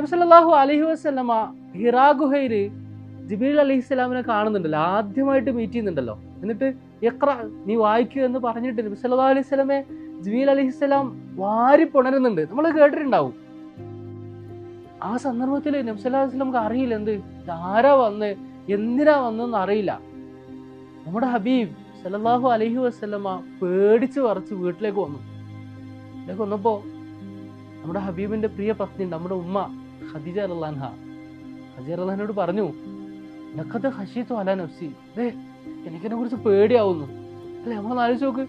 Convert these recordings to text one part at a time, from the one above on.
നബ്സല്ലാഹു അലഹി വസ്ലമ ഹിറാ ഗുഹയിൽ ജിബീൽ അലഹി സ്വലാമിനെ കാണുന്നുണ്ടല്ലോ. ആദ്യമായിട്ട് മീറ്റ് ചെയ്യുന്നുണ്ടല്ലോ. എന്നിട്ട് എക്ര നീ വായിക്കൂ എന്ന് പറഞ്ഞിട്ട് നബി സല്ലല്ലാഹു അലൈഹി സ്വലമെ ജിബീൽ അലഹി സ്വലാം വാരി പുണരുന്നുണ്ട്. നമ്മൾ കേട്ടിട്ടുണ്ടാവും. ആ സന്ദർഭത്തിൽ നബി സല്ലല്ലാഹു അലൈഹി സ്വലമുക്ക് അറിയില്ല എന്ത്? ആരാ വന്ന്? എന്തിനാ വന്നെന്ന് അറിയില്ല. നമ്മുടെ ഹബീബ് സല്ലല്ലാഹു അലഹി വസല്ലമ പേടിച്ച് വറച്ച് വീട്ടിലേക്ക് വന്നു. വന്നപ്പോ നമ്മുടെ ഹബീബിന്റെ പ്രിയ പത്നി നമ്മുടെ ഉമ്മ. ഖദീജ റഹ്ലാൻഹ ഖദീജ റഹ്ലാനോട് പറഞ്ഞു നക്കത് ഹഷീത്തു അല നഫ്സി. ദേ എനിക്കിനെ കുറിച്ച് പേടിയാവുന്നു. അല്ലെ നമ്മൾ ആലോചിച്ച് നോക്ക്.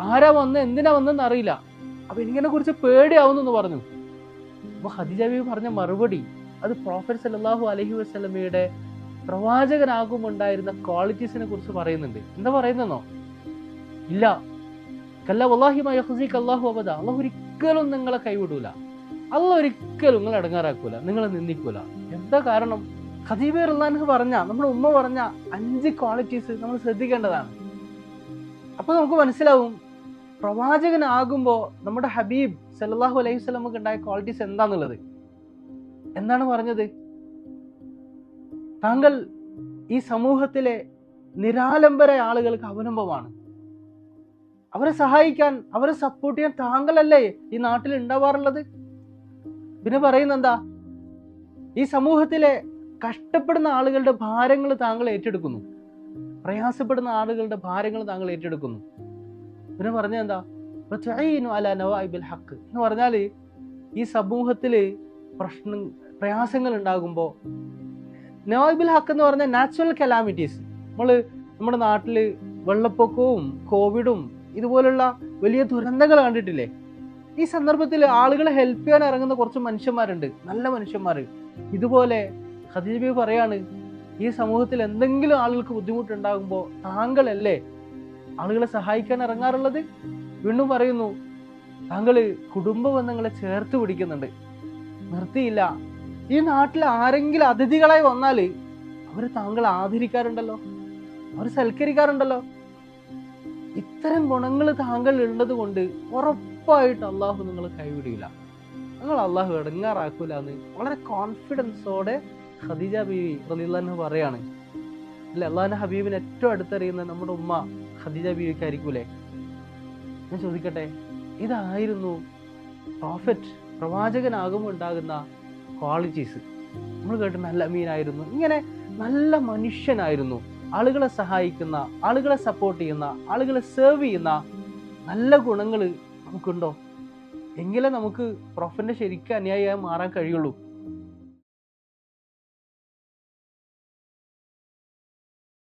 ആരാ വന്ന് എന്തിനാ വന്നെന്ന് അറിയില്ല. അപ്പൊ എനിക്കിനെ കുറിച്ച് പേടിയാവുന്നു എന്ന് പറഞ്ഞു. അപ്പൊ ഖദീജ ബീവി പറഞ്ഞ മറുപടി അത് പ്രോഫറ്റ് സല്ലല്ലാഹു അലൈഹി വസല്ലമയുടെ പ്രവാചകനാകുമുണ്ടായിരുന്ന ക്വാളിറ്റീസിനെ കുറിച്ച് പറയുന്നുണ്ട്. എന്താ പറയുന്നെന്നോ? ഇല്ല. കല്ല വല്ലാഹിമായ അള്ളാഹു അബദ. അള്ളാഹു ഒരിക്കലും നിങ്ങളെ കൈവിടൂല. അല്ല ഒരിക്കലും നിങ്ങൾ ഇടങ്ങാറാക്കൂല നിങ്ങളെ നിന്ദിക്കൂല. എന്താ കാരണം? ഖദീബ് റഹ്ലാൻഹ് പറഞ്ഞ നമ്മുടെ ഉമ്മ പറഞ്ഞ അഞ്ച് ക്വാളിറ്റീസ് നമ്മൾ ശ്രദ്ധിക്കേണ്ടതാണ്. അപ്പൊ നമുക്ക് മനസ്സിലാവും പ്രവാചകനാകുമ്പോൾ നമ്മുടെ ഹബീബ് സല്ലല്ലാഹു അലൈഹി സ്വലമക്ക് ഉണ്ടായ ക്വാളിറ്റീസ് എന്താന്നുള്ളത്. എന്താണ് പറഞ്ഞത്? താങ്കൾ ഈ സമൂഹത്തിലെ നിരാലംബര ആളുകൾക്ക് അവലംബമാണ്. അവരെ സഹായിക്കാൻ അവരെ സപ്പോർട്ട് ചെയ്യാൻ താങ്കളല്ലേ ഈ നാട്ടിൽ ഉണ്ടാവാറുള്ളത്? പിന്നെ പറയുന്ന എന്താ ഈ സമൂഹത്തിലെ കഷ്ടപ്പെടുന്ന ആളുകളുടെ ഭാരങ്ങൾ താങ്കൾ ഏറ്റെടുക്കുന്നു. പ്രയാസപ്പെടുന്ന ആളുകളുടെ ഭാരങ്ങൾ താങ്കൾ ഏറ്റെടുക്കുന്നു. പിന്നെ പറഞ്ഞ എന്താ അല ഹക്ക് എന്ന് പറഞ്ഞാൽ ഈ സമൂഹത്തിൽ പ്രശ്നം പ്രയാസങ്ങൾ ഉണ്ടാകുമ്പോൾ നവാബിൽ ഹക്ക് എന്ന് പറഞ്ഞ നാച്ചുറൽ കലാമിറ്റീസ് നമ്മൾ നമ്മുടെ നാട്ടിൽ വെള്ളപ്പൊക്കവും കോവിഡും ഇതുപോലുള്ള വലിയ ദുരന്തങ്ങൾ കണ്ടിട്ടില്ലേ? ഈ സന്ദർഭത്തിൽ ആളുകളെ ഹെൽപ്പ് ചെയ്യാൻ ഇറങ്ങുന്ന കുറച്ച് മനുഷ്യന്മാരുണ്ട്. നല്ല മനുഷ്യന്മാർ ഇതുപോലെ ഖദീജബി പറയാണ് ഈ സമൂഹത്തിൽ എന്തെങ്കിലും ആളുകൾക്ക് ബുദ്ധിമുട്ടുണ്ടാകുമ്പോൾ താങ്കളല്ലേ ആളുകളെ സഹായിക്കാൻ ഇറങ്ങാറുള്ളത്? വീണ്ടും പറയുന്നു താങ്കൾ കുടുംബ ബന്ധങ്ങളെ ചേർത്ത് പിടിക്കുന്നുണ്ട്. നിർത്തിയില്ല. ഈ നാട്ടിൽ ആരെങ്കിലും അതിഥികളായി വന്നാൽ അവർ താങ്കൾ ആദരിക്കാറുണ്ടല്ലോ? അവർ സൽക്കരിക്കാറുണ്ടല്ലോ? ഇത്തരം ഗുണങ്ങൾ താങ്കൾ ഉള്ളത് കൊണ്ട് ഉറപ്പായിട്ട് അള്ളാഹു നിങ്ങൾ കൈവിടില്ല. നിങ്ങൾ അള്ളാഹു ഇടങ്ങാറാക്കൂല എന്ന് വളരെ കോൺഫിഡൻസോടെ ഖദീജ ബീവി റലിള്ളാഹു പറയാണ്. അല്ലെ അള്ളാഹിന്റെ ഹബീബിന് ഏറ്റവും അടുത്തറിയുന്ന നമ്മുടെ ഉമ്മ ഖദീജ ബീവിക്കായിരിക്കൂലേ? ഞാൻ ചോദിക്കട്ടെ ഇതായിരുന്നു പ്രോഫറ്റ് പ്രവാചകനാകുമ്പോൾ ഉണ്ടാകുന്ന ക്വാളിറ്റീസ് നമ്മൾ കേട്ട് നല്ല മീനായിരുന്നു ഇങ്ങനെ നല്ല മനുഷ്യനായിരുന്നു. ആളുകളെ സഹായിക്കുന്ന ആളുകളെ സപ്പോർട്ട് ചെയ്യുന്ന ആളുകളെ സേർവ് ചെയ്യുന്ന നല്ല ഗുണങ്ങൾ നമുക്കുണ്ടോ? എങ്കിലേ നമുക്ക് പ്രൊഫന്റെ ശരിക്കും അനുയായിയായി മാറാൻ കഴിയുള്ളൂ.